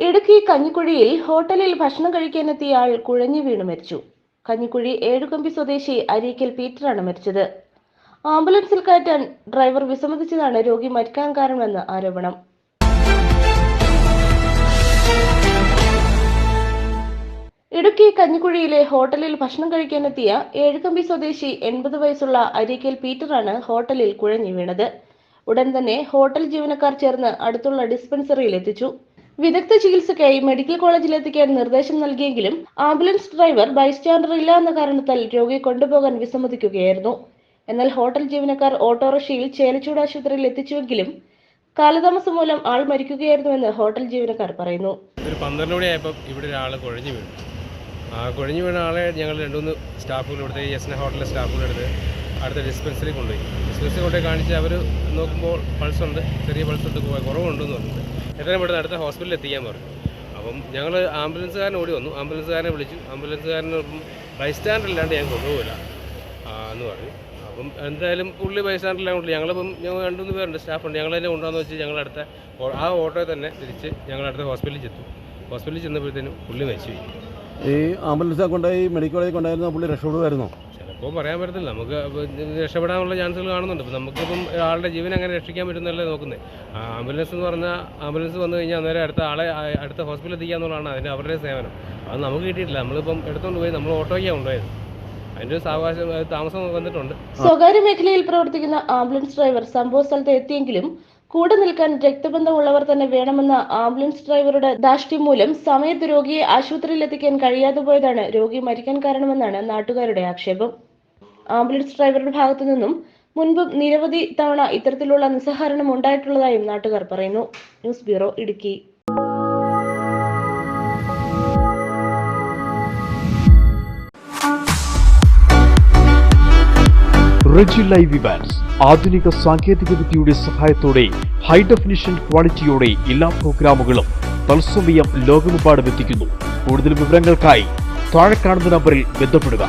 ഇടുക്കി കഞ്ഞിക്കുഴിയിൽ ഹോട്ടലിൽ ഭക്ഷണം കഴിക്കാനെത്തിയ ആൾ കുഴഞ്ഞു വീണു മരിച്ചു. കഞ്ഞിക്കുഴി ഏഴുകമ്പി സ്വദേശി അരീക്കൽ പീറ്ററാണ് മരിച്ചത്. ആംബുലൻസിൽ കയറ്റാൻ ഡ്രൈവർ വിസമ്മതിച്ചതാണ് രോഗി മരിക്കാൻ കാരണമെന്ന് ആരോപണം. ഇടുക്കി കഞ്ഞിക്കുഴിയിലെ ഹോട്ടലിൽ ഭക്ഷണം കഴിക്കാനെത്തിയ ഏഴുകമ്പി സ്വദേശി എൺപത് വയസ്സുള്ള അരീക്കൽ പീറ്ററാണ് ഹോട്ടലിൽ കുഴഞ്ഞു വീണത്. ഉടൻ തന്നെ ഹോട്ടൽ ജീവനക്കാർ ചേർന്ന് അടുത്തുള്ള ഡിസ്പെൻസറിയിൽ എത്തിച്ചു. വിദഗ്ധ ചികിത്സയ്ക്കായി മെഡിക്കൽ കോളേജിൽ എത്തിക്കാൻ നിർദ്ദേശം നൽകിയെങ്കിലും ആംബുലൻസ് ഡ്രൈവർ ബൈസ്റ്റാൻഡർ ഇല്ല എന്ന കാരണത്താൽ രോഗിയെ കൊണ്ടുപോകാൻ വിസമ്മതിക്കുകയായിരുന്നു. എന്നാൽ ഹോട്ടൽ ജീവനക്കാർ ഓട്ടോറിക്ഷയിൽ ചേലച്ചൂട് ആശുപത്രിയിൽ എത്തിച്ചുവെങ്കിലും കാലതാമസം മൂലം ആൾ മരിക്കുകയായിരുന്നുവെന്ന് ഹോട്ടൽ ജീവനക്കാർ പറയുന്നു. ഒരു ഇവിടെ കുഴഞ്ഞു വീണു. ആ കുഴഞ്ഞു വീണ ആളെ ഞങ്ങൾ രണ്ടുമൂന്ന് സ്റ്റാഫുകൾ എസ് യസ്ന ഹോട്ടലിലെ സ്റ്റാഫുകൾ എടുത്ത് അടുത്ത ഡിസ്പെൻസറി കൊണ്ടുപോയി. ഡിസ്പെൻസറി കൊണ്ടുപോയി കാണിച്ച് അവർ നോക്കുമ്പോൾ പൾസ് ഉണ്ട് ചെറിയ പൾസ് ഉണ്ട് കുറ- കുറവുണ്ടെന്ന് പറഞ്ഞിട്ട്. എത്രയും പെട്ടെന്ന് അടുത്ത ഹോസ്പിറ്റലിൽ എത്തിക്കാൻ പറഞ്ഞു. അപ്പം ഞങ്ങൾ ആംബുലൻസുകാരൻ ഓടി വന്നു. ആംബുലൻസുകാരനെ വിളിച്ചു. ആംബുലൻസുകാരൻ ബൈസ്റ്റാൻഡർ ഇല്ലാണ്ട് ഞാൻ കൊണ്ടുപോകില്ല എന്ന് പറഞ്ഞു. അപ്പം എന്തായാലും പുള്ളി ബൈസ്റ്റാൻഡറിലാണ് കൊണ്ടു ഞങ്ങളിപ്പം ഞങ്ങൾ രണ്ടുമൂന്ന് പേരുണ്ട്. സ്റ്റാഫുണ്ട് ഞങ്ങൾ തന്നെ കൊണ്ടുവന്ന് വെച്ച് ഞങ്ങൾ അടുത്ത ആ ഓട്ടോയിൽ തന്നെ തിരിച്ച് ഞങ്ങൾ അടുത്ത ഹോസ്പിറ്റലിൽ ചെത്തു ഹോസ്പിറ്റലിൽ ചെന്നപ്പോഴത്തേനും പുള്ളി മരിച്ചു ഈ ആംബുലൻസ് കൊണ്ടുപോയി മെഡിക്കൽ കോളേജിൽ കൊണ്ടായിരുന്ന പുള്ളി രക്ഷപ്പെടുമായിരുന്നോ? ചിലപ്പോൾ പറയാൻ പറ്റത്തില്ല. നമുക്ക് രക്ഷപ്പെടാനുള്ള ചാൻസുകൾ കാണുന്നുണ്ട്. ഇപ്പം നമുക്കിപ്പം ഒരാളുടെ ജീവൻ അങ്ങനെ രക്ഷിക്കാൻ പറ്റുന്നല്ലേ നോക്കുന്നത് ആംബുലൻസ് എന്ന് പറഞ്ഞാൽ ആംബുലൻസ് വന്നു കഴിഞ്ഞാൽ അന്നേരം അടുത്ത ആളെ അടുത്ത ഹോസ്പിറ്റലിൽ എത്തിക്കുക എന്നുള്ളതാണ് അതിന്റെ അവരുടെ സേവനം. അത് നമുക്ക് കിട്ടിയിട്ടില്ല. നമ്മളിപ്പം എടുത്തുകൊണ്ട് പോയി നമ്മൾ ഓട്ടോയ്ക്കാണ് കൊണ്ടുപോയത്. താമസം വന്നിട്ടുണ്ട്. സ്വകാര്യ മേഖലയിൽ പ്രവർത്തിക്കുന്ന ആംബുലൻസ് ഡ്രൈവർ സംഭവ സ്ഥലത്ത് എത്തിയെങ്കിലും കൂടെ നിൽക്കാൻ രക്തബന്ധമുള്ളവർ തന്നെ വേണമെന്ന ആംബുലൻസ് ഡ്രൈവറുടെ ദാഷ്ട്യം മൂലം സമയത്ത് രോഗിയെ ആശുപത്രിയിൽ എത്തിക്കാൻ കഴിയാതെ പോയതാണ്. രോഗി മരിക്കാൻ കാരണമെന്നാണ് നാട്ടുകാരുടെ ആക്ഷേപം. ആംബുലൻസ് ഡ്രൈവറുടെ ഭാഗത്തു നിന്നും മുൻപ് നിരവധി തവണ ഇത്തരത്തിലുള്ള നിസ്സഹരണം ഉണ്ടായിട്ടുള്ളതായും നാട്ടുകാർ പറയുന്നു. News bureau Idukki. Reji live Evans ആധുനിക സാങ്കേതിക വിദ്യയുടെ സഹായത്തോടെ ഹൈ ഡെഫിനിഷൻ ക്വാളിറ്റിയോടെ എല്ലാ പ്രോഗ്രാമുകളും തത്സമയം ലോകമെമ്പാടും എത്തിക്കുന്നു. കൂടുതൽ വിവരങ്ങൾക്കായി താഴെ കാണുന്ന നമ്പറിൽ ബന്ധപ്പെടുക.